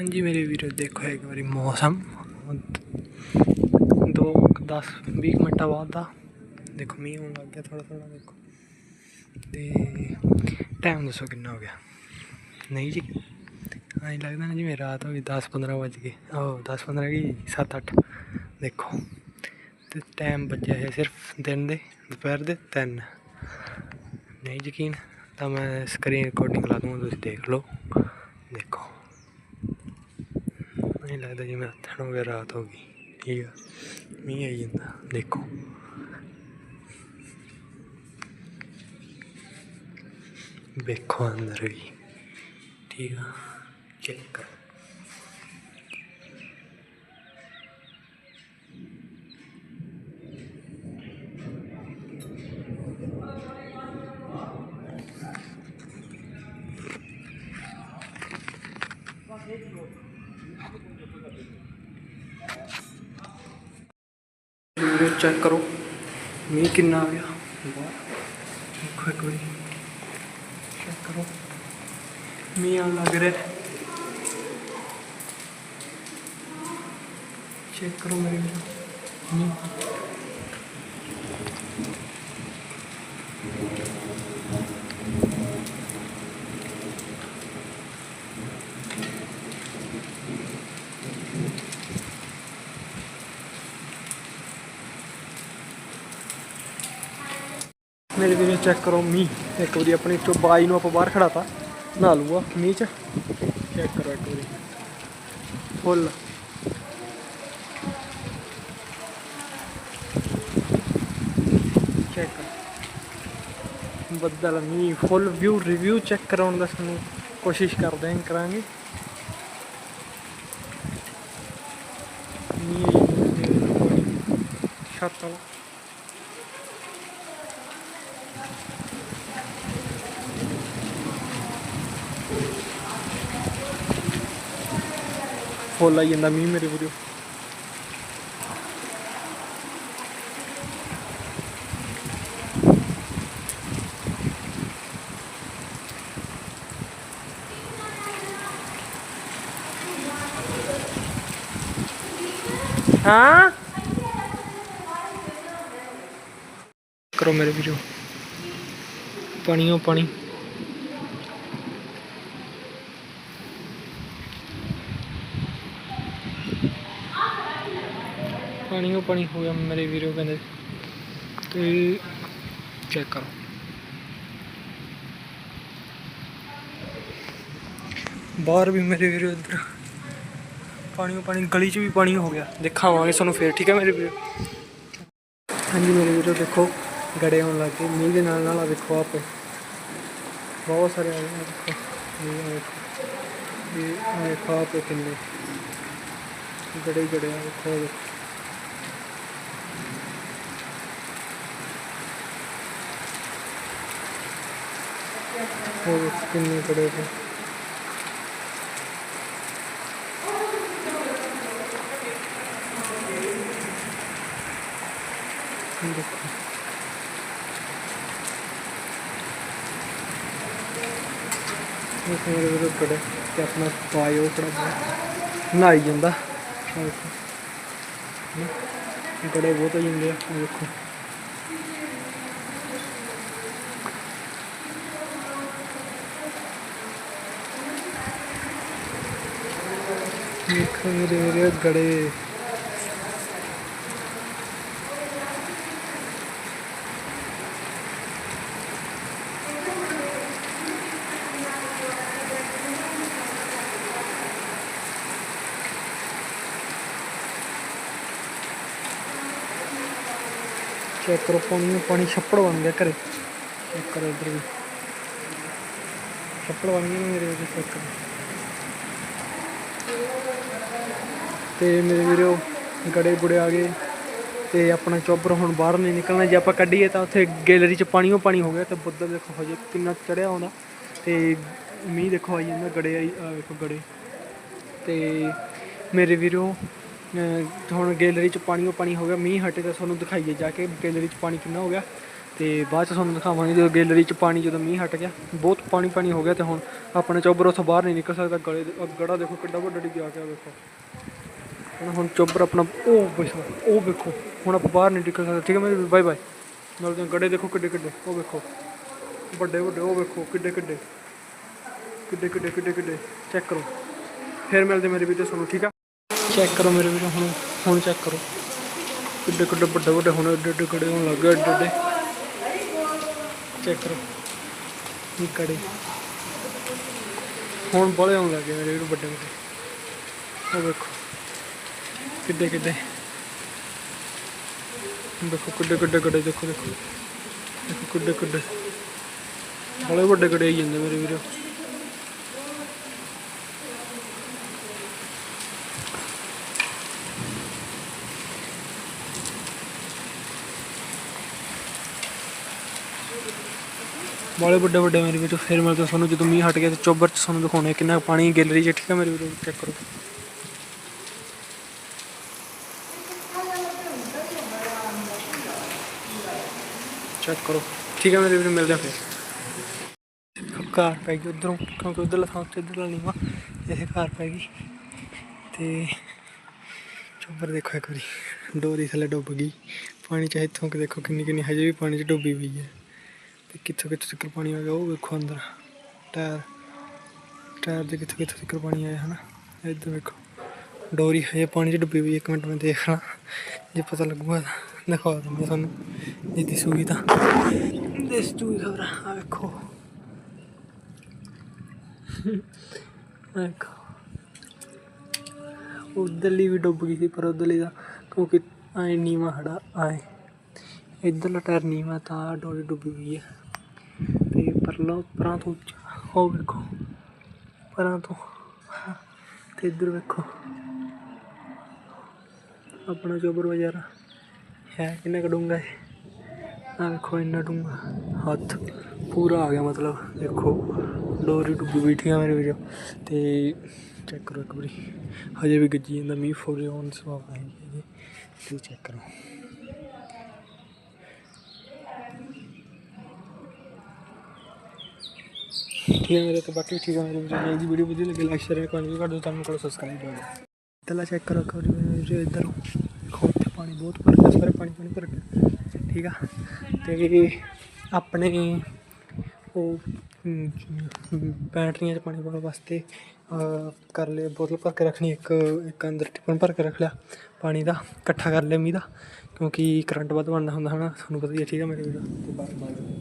ਹਾਂਜੀ, ਮੇਰੇ ਵੀਰੋ, ਦੇਖੋ ਇੱਕ ਵਾਰੀ ਮੌਸਮ। ਦੋ 10 20 ਮਿੰਟਾਂ ਬਾਅਦ ਦਾ। ਦੇਖੋ, ਮੀਂਹ ਹੋਣ ਲੱਗ ਗਿਆ ਥੋੜਾ ਥੋੜਾ ਦੇਖੋ। ਤੇ ਟਾਈਮ ਦੱਸੋ ਕਿੰਨਾ ਹੋ ਗਿਆ? ਨਹੀਂ ਜੀ। ਐਂ ਲੱਗਦਾ ਨਾ ਜਿਵੇਂ ਰਾਤ ਹੋ ਗਈ 10 15 ਵਜ ਗਏ। ਉਹ 10 15 ਕੀ 7 8 ਦੇਖੋ, ਤੇ ਟਾਈਮ ਬਚਿਆ ਹੈ ਸਿਰਫ ਦਿਨ ਦੇ, ਦੁਪਹਿਰ ਦੇ 3 ਨਹੀਂ ਯਕੀਨ, ਤਾਂ ਮੈਂ ਸਕਰੀਨ ਰਿਕਾਰਡਿੰਗ ਲਾ ਦੂੰਗਾ, ਤੁਸੀਂ ਦੇਖ ਲਓ ਦੇਖੋ ਨਹੀਂ ਲੱਗਦਾ ਜਿਵੇਂ ਹੱਥਣ ਹੋ ਗਿਆ ਰਾਤ ਹੋ ਗਈ। ਠੀਕ ਆ। ਮੀਂਹ ਆਈ ਜਾਂਦਾ, ਦੇਖੋ। ਵੇਖੋ ਅੰਦਰ ਵੀ। ਠੀਕ ਆ। ਚੈੱਕ ਕਰੋ। ਵੀਡੀਓ ਚੈੱਕ ਕਰੋ। ਮੀਂਹ ਕਿੰਨਾ ਆ ਗਿਆ। ਦੇਖੋ ਇੱਕ ਵਾਰੀ। ਚੈੱਕ ਕਰੋ। ਮੀਂਹ ਆਉਣ ਲੱਗ ਰਿਹਾ। ਚੈੱਕ ਕਰੋ ਮੇਰੇ ਵੀਡੀਓ ਮੀਂਹ। ਮੇਰੇ ਵੀਰੇ ਚੈੱਕ ਕਰੋ ਮੀਂਹ। ਇੱਕ ਵਾਰੀ ਆਪਣੀ ਚੋਂ ਬਾਈ ਨੂੰ ਆਪਾਂ ਬਾਹਰ ਖੜਾਤਾ। ਨਹਾ ਲੂਆ ਮੀਂਹ ਚ। ਚੈੱਕ ਕਰੋ ਇੱਕ ਵਾਰੀ। ਫੁੱਲ। ਚੈੱਕ ਬੱਦਲ, ਮੀਂਹ, ਫੁੱਲ ਵਿਊ ਰਿਵਿਊ ਚੈੱਕ ਕਰਾਉਣ ਦਾ ਸਾਨੂੰ ਕੋਸ਼ਿਸ਼ ਕਰਦੇ ਹਾਂ, ਕਰਾਂਗੇ। ਮੀਂਹ ਛੱਤ ਵਾਲਾ। ਫੁੱਲ ਆਈ ਜਾਂਦਾ ਮੀਂਹ ਮੇਰੇ ਵੀਡੀਓ ਹਾਂ ਕਰੋ ਮੇਰੇ ਵੀਡੀਓ ਪਾਣੀਓ ਪਾਣੀ ਪਾਣੀ, ਉਹ ਪਾਣੀ ਹੋ ਗਿਆ ਮੇਰੇ ਵੀਰੋ ਕਹਿੰਦੇ। ਤੇ ਚੈੱਕ ਕਰੋ। ਬਾਹਰ ਵੀ ਮੇਰੇ ਵੀਰੋ ਇੱਧਰ। ਪਾਣੀ ਉਹ ਪਾਣੀ, ਗਲੀ 'ਚ ਵੀ ਪਾਣੀ ਹੋ ਗਿਆ। ਦਿਖਾਵਾਂਗੇ ਤੁਹਾਨੂੰ ਫੇਰ, ਠੀਕ ਹੈ ਮੇਰੇ ਵੀਰੋ? ਹਾਂਜੀ ਮੇਰੇ ਵੀਰੋ, ਦੇਖੋ, ਗੜੇ ਹੋਣ ਲੱਗ ਗਏ। ਮੀਂਹ ਦੇ ਨਾਲ ਨਾਲ ਆ ਦੇਖੋ ਆਪ। ਬਹੁਤ ਸਾਰੇ ਆ ਗਏ। ਆ ਦੇਖੋ, ਮੀਂਹ ਦੇਖੋ। ਇਹ ਆ ਦੇਖੋ ਕਿੰਨੇ। ਗੜੇ ਹੀ ਗੜੇ ਆ ਦੇਖੋ। ਹੋਰ ਕਿੰਨੇ ਕੜੇ ਤੇ ਦੇਖੋ। ਇਹ ਮੇਰੇ ਵੀਰੋ ਕੜੇ ਤੇ ਆਪਣਾ ਪਾਇਓ ਕੜਾ ਨਹਾਈ ਜਾਂਦਾ। ਬੜੇ ਬਹੁਤ ਹੋ ਜਾਂਦੇ ਆ, ਦੇਖੋ। ਦੇਖੋ ਮੇਰੇ ਵੀਰੇ ਗੜੇ ਚੈੱਕ ਕਰੋ ਪਾਣੀ ਪਾਣੀ ਛੱਪੜ ਬਣ ਗਿਆ ਘਰੇ ਚੈੱਕ ਕਰੋ ਇੱਧਰ ਵੀ ਛੱਪੜ ਬਣ ਗਏ ਨੇ ਮੇਰੇ ਵੀਰੇ ਤੇ ਮੇਰੇ ਵੀਰੋ ਗੜੇ ਗੁੜੇ ਆ ਗਏ ਤੇ ਆਪਣਾ ਚੋਬਰ ਹੁਣ ਬਾਹਰ ਨਹੀਂ ਨਿਕਲਣਾ। ਜੇ ਆਪਾਂ ਕੱਢੀਏ ਤਾਂ ਉੱਥੇ ਗੈਲਰੀ 'ਚ ਪਾਣੀ ਓ ਪਾਣੀ ਹੋ ਗਿਆ ਤੇ ਬੱਦਲ ਦੇਖੋ ਹਜੇ ਕਿੰਨਾ ਚੜਿਆ ਆਉਂਦਾ ਤੇ ਮੀਂਹ ਦੇਖੋ ਆਈ ਜਾਂਦਾ ਗੜੇ ਆਈ ਆ ਵੇਖੋ ਗੜੇ। ਤੇ ਮੇਰੇ ਵੀਰੋ ਹੁਣ ਗੈਲਰੀ 'ਚ ਪਾਣੀ ਓ ਪਾਣੀ ਹੋ ਗਿਆ। ਮੀਂਹ ਹਟੇ ਤਾਂ ਤੁਹਾਨੂੰ ਦਿਖਾਈਏ ਜਾ ਕੇ ਗੈਲਰੀ 'ਚ ਪਾਣੀ ਕਿੰਨਾ ਹੋ ਗਿਆ। ਤੇ ਬਾਅਦ ਚ ਤੁਹਾਨੂੰ ਦਿਖਾਵਾਂਗੇ ਜਦੋਂ ਗੈਲਰੀ ਚ ਪਾਣੀ ਜਦੋਂ ਮੀਂਹ ਹਟ ਗਿਆ। ਬਹੁਤ ਪਾਣੀ ਪਾਣੀ ਹੋ ਗਿਆ ਤੇ ਹੁਣ ਆਪਣਾ ਚੌਬਰ ਉੱਥੋਂ ਬਾਹਰ ਨਹੀਂ ਨਿਕਲ ਸਕਦਾ। ਗੜੇ ਗੜਾ ਦੇਖੋ ਕਿੱਡਾ ਵੱਡਾ ਡਿੱਗਿਆ ਗਿਆ ਵੇਖੋ ਹੁਣ ਹੁਣ ਚੋਬਰ ਆਪਣਾ। ਉਹ ਵੇਖੋ ਉਹ ਵੇਖੋ। ਹੁਣ ਆਪਾਂ ਬਾਹਰ ਨਹੀਂ ਨਿਕਲ ਸਕਦੇ। ਠੀਕ ਹੈ ਮੇਰੇ ਬਾਏ ਬਾਏ। ਮਿਲਦੇ ਹਾਂ ਗੜੇ ਦੇਖੋ ਕਿੱਡੇ ਕਿੱਡੇ। ਉਹ ਵੇਖੋ। ਵੱਡੇ ਵੱਡੇ। ਉਹ ਵੇਖੋ ਕਿੱਡੇ ਕਿੱਡੇ। ਕਿੱਡੇ ਕਿੱਡੇ ਕਿੱਡੇ ਕਿੱਡੇ। ਚੈੱਕ ਕਰੋ। ਫਿਰ ਮਿਲਦੇ ਮੇਰੇ ਵੀਡੀਓ ਤੁਹਾਨੂੰ, ਠੀਕ ਆ? ਚੈੱਕ ਕਰੋ ਮੇਰੇ ਵੀਡੀਓ ਹੁਣ ਹੁਣ ਚੈੱਕ ਕਰੋ। ਕਿੱਡੇ ਕਿੱਡੇ ਵੱਡੇ ਵੱਡੇ ਹੁਣ ਏਡੇ ਏਡੇ ਗੜੇ ਹੋਣ ਲੱਗ ਗਏ, ਏਡੇ ਏਡੇ। ਚੈੱਕ ਕਰੋ। ਇਹ ਗੜੇ। ਹੁਣ ਬੜੇ ਹੋਣ ਲੱਗੇ ਮੇਰੇ ਵੀਡੀਓ ਵੱਡੇ ਵੱਡੇ। ਉਹ ਵੇਖੋ। ਕਿੱਡੇ ਕਿੱਡੇ? ਦੇਖੋ ਕਿੱਡੇ ਕਿੱਡੇ ਗੜੇ, ਦੇਖੋ ਦੇਖੋ। ਦੇਖੋ ਕਿੱਡੇ ਕਿੱਡੇ। ਬੜੇ ਵੱਡੇ ਗੜੇ ਆਈ ਜਾਂਦੇ ਮੇਰੇ ਵੀਰੋ। ਬੜੇ ਵੱਡੇ ਵੱਡੇ ਮੇਰੇ ਵੀਰੋ। ਫਿਰ ਮਿਲਦੇ ਤੁਹਾਨੂੰ ਜਦੋਂ ਮੀਂਹ ਹਟ ਗਿਆ ਤੇ ਚੋਬਰ ਚ ਤੁਹਾਨੂੰ ਦਿਖਾਉਣੇ ਕਿੰਨਾ ਪਾਣੀ ਗੈਲਰੀ ਚ ਠੀਕ ਹੈ ਮੇਰੇ ਵੀਰੋ ਚੈੱਕ ਕਰੋ। ਚੈੱਕ ਕਰੋ। ਠੀਕ ਹੈ ਮੇਰੇ ਵੀਰੋ, ਮਿਲਦੇ ਆ ਫਿਰ। ਕਾਰ ਪੈ ਗਈ ਉਧਰੋਂ, ਕਿਉਂਕਿ ਉਧਰਲਾ ਥਾਂ ਤੇ ਇਧਰਲਾ ਨਹੀਂ ਇਹ ਕਾਰ ਪੈ ਗਈ। ਤੇ ਚੋਬਰ ਦੇਖੋ ਇੱਕ ਵਾਰੀ, ਡੋਰੀ ਥੱਲੇ ਡੁੱਬ ਗਈ। ਪਾਣੀ ਚਾਹੇ ਇੱਥੋਂ ਕਿ ਦੇਖੋ ਕਿੰਨੀ ਕਿੰਨੀ, ਹਜੇ ਵੀ ਪਾਣੀ 'ਚ ਡੁੱਬੀ ਹੋਈ ਹੈ। ਤੇ ਕਿੱਥੋਂ ਕਿੱਥੋਂ ਤੱਕ ਪਾਣੀ ਆ ਗਿਆ, ਉਹ ਵੇਖੋ ਅੰਦਰ। ਟਾਇਰ ਟਾਇਰ ਦੇ ਕਿੱਥੋਂ ਕਿੱਥੋਂ ਤੱਕ ਪਾਣੀ ਆਇਆ, ਹਨਾ? ਇੱਧਰ ਵੇਖੋ। ਡੋਰੀ ਹਜੇ ਪਾਣੀ 'ਚ ਡੁੱਬੀ ਪਈ ਹੈ। ਇੱਕ ਮਿੰਟ ਮੈਂ ਦੇਖ ਲਾਂ, ਜੇ ਪਤਾ ਲੱਗੂਗਾ ਦਿਖਾ ਦੂੰਗਾ ਤੁਹਾਨੂੰ ਜੇ ਦਿਸੂਗੀ ਤਾਂ ਦਿਸ ਜੂਗੀ ਖਬਰ ਆ ਵੇਖੋ ਆ ਵੇਖੋ ਉਧਰਲੀ ਵੀ ਡੁੱਬ ਗਈ ਸੀ ਪਰ ਉਧਰਲੀ ਦਾ ਕਿਉਂਕਿ ਆਏ ਨੀਵਾ ਖੜਾ ਆਏ ਇੱਧਰਲਾ ਟਾਇਰ ਨੀਵਾ ਤਾਂ ਡੋਲੀ ਡੁੱਬ ਗਈ ਹੈ ਤੇ ਪਰਲਾ ਪਰਾਂ ਤੋਂ ਉੱਚਾ, ਉਹ ਵੇਖੋ ਪਰਾਂ ਤੋਂ ਤੇ ਇੱਧਰ ਵੇਖੋ ਆਪਣਾ ਚੋਬਰ ਵਜਾਰਾ ਹੈ, ਕਿੰਨਾ ਕੁ ਡੂੰਘਾ ਹੈ। ਆ ਵੇਖੋ, ਇੰਨਾ ਡੂੰਘਾ ਹੱਥ ਪੂਰਾ ਆ ਗਿਆ, ਮਤਲਬ ਦੇਖੋ, ਡੋਰੀ ਡੁੱਬੀ ਬੈਠੀ ਮੇਰੇ ਵੀਰੋ। ਤੇ ਚੈੱਕ ਕਰੋ ਇੱਕ ਵਾਰੀ। ਹਜੇ ਵੀ ਗੱਜੀ ਜਾਂਦਾ, ਮੀਂਹ ਫੋਰੇ ਆਉਣ ਸਵਾਬ ਹੈ ਜੀ ਤੇ ਚੈੱਕ ਕਰੋ। ਠੀਕ ਹੈ ਮੇਰੇ ਤੋਂ ਬਾਕੀ ਠੀਕ ਹੈ ਮੇਰੇ ਵੀਡੀਓ ਜਲਦੀ ਵੀਡੀਓ ਵਧੀਆ ਲੱਗੇ ਲਾਈਕ ਸ਼ੇਅਰ ਕਮੈਂਟ ਕਰ ਦਿਓ ਤੁਹਾਨੂੰ ਕੋਲ ਸਬਸਕ੍ਰਾਈਬ ਕਰ ਦਿਓ ਤਲਾ ਚੈੱਕ ਕਰੋ ਇੱਕ ਵਾਰੀ ਇੱਧਰ ਪਾਣੀ ਬਹੁਤ ਭਰ ਗਿਆ ਸਾਰੇ ਪਾਣੀ ਪਾਣੀ ਭਰ ਗਿਆ। ਠੀਕ ਆ? ਤੇ ਆਪਣੇ ਉਹ ਹਮ, ਬੈਟਰੀਆਂ 'ਚ ਪਾਣੀ ਪਾਉਣ ਵਾਸਤੇ ਕਰ ਲਿਆ ਬੋਤਲ ਭਰ ਕੇ ਰੱਖਣੀ ਇੱਕ ਇੱਕ ਅੰਦਰ ਟਿਫਨ ਭਰ ਕੇ ਰੱਖ ਲਿਆ ਪਾਣੀ ਦਾ ਇਕੱਠਾ ਕਰ ਲਿਆ ਮੀਂਹ ਦਾ ਕਿਉਂਕਿ ਕਰੰਟ ਵੱਧ ਬਣਦਾ ਹੁੰਦਾ ਹਨਾ ਤੁਹਾਨੂੰ ਪਤਾ ਹੀ ਹੈ ਠੀਕ ਹੈ ਮੇਰੇ ਵੀਡੀਓ ਤੇ ਬਾਏ